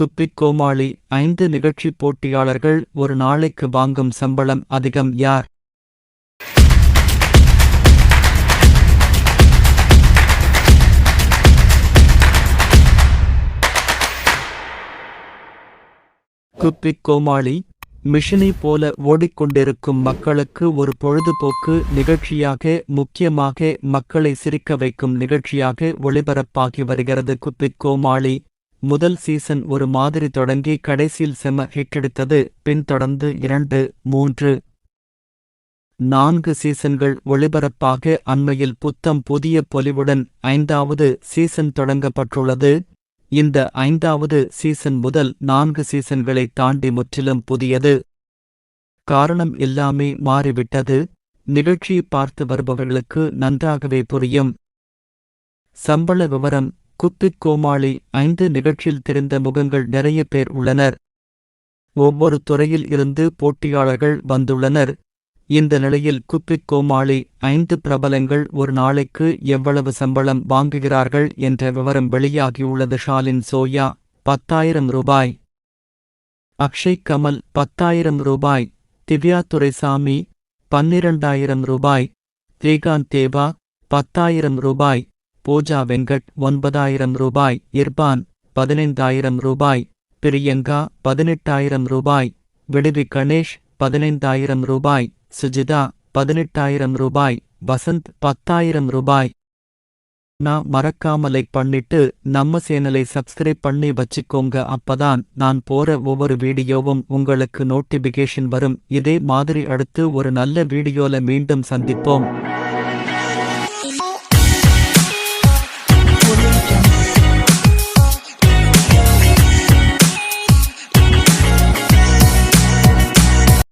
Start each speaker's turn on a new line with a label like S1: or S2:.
S1: குப்பிக் கோமாளி ஐந்து நிகழ்ச்சி போட்டியாளர்கள் ஒரு நாளைக்கு வாங்கும் சம்பளம் அதிகம் யார்? குப்பிக் கோமாளி மிஷினை போல ஓடிக்கொண்டிருக்கும் மக்களுக்கு ஒரு பொழுதுபோக்கு நிகழ்ச்சியாக முக்கியமாக மக்களை சிரிக்க வைக்கும் நிகழ்ச்சியாக ஒளிபரப்பாகி வருகிறது குப்பிக் கோமாளி. முதல் சீசன் ஒரு மாதிரி தொடங்கி கடைசியில் செம ஹிட்டெடுத்தது பின்தொடர்ந்து இரண்டு மூன்று. நான்கு சீசன்கள் ஒளிபரப்பாக அண்மையில் புத்தம் புதிய பொலிவுடன் ஐந்தாவது சீசன் தொடங்கப்பட்டுள்ளது. இந்த ஐந்தாவது சீசன் முதல் நான்கு சீசன்களை தாண்டி முற்றிலும் புதியது. காரணம் எல்லாமே மாறிவிட்டது. நிகழ்ச்சியை பார்த்து வருபவர்களுக்கு நன்றாகவே புரியும். சம்பள விவரம் குப்பிக் கோமாளி ஐந்து நிகழ்ச்சியில் தெரிந்த முகங்கள் நிறைய பேர் உள்ளனர். ஒவ்வொரு துறையில் இருந்து போட்டியாளர்கள் வந்துள்ளனர். இந்த நிலையில் குப்பிக் கோமாளி ஐந்து பிரபலங்கள் ஒரு நாளைக்கு எவ்வளவு சம்பளம் வாங்குகிறார்கள் என்ற விவரம் வெளியாகியுள்ளது. ஷாலின் சோயா பத்தாயிரம் ரூபாய். அக்ஷய் கமல் பத்தாயிரம் ரூபாய். திவ்யா துரைசாமி பன்னிரண்டாயிரம் ரூபாய். ஸ்ரீகாந்த் தேவா பத்தாயிரம் ரூபாய். பூஜா வெங்கட் ஒன்பதாயிரம் ரூபாய் இர்பான் பதினைந்தாயிரம் ரூபாய் பிரியங்கா பதினெட்டாயிரம் ரூபாய் விடுதி கணேஷ் பதினைந்தாயிரம் ரூபாய் சுஜிதா பதினெட்டாயிரம் ரூபாய் வசந்த் பத்தாயிரம் ரூபாய். நான் மறக்காம லைக் பண்ணிட்டு நம்ம சேனலை சப்ஸ்கிரைப் பண்ணி வச்சுக்கோங்க. அப்பதான் நான் போற ஒவ்வொரு வீடியோவும் உங்களுக்கு நோட்டிபிகேஷன் வரும். இதே மாதிரி அடுத்து ஒரு நல்ல வீடியோல மீண்டும் சந்திப்போம்.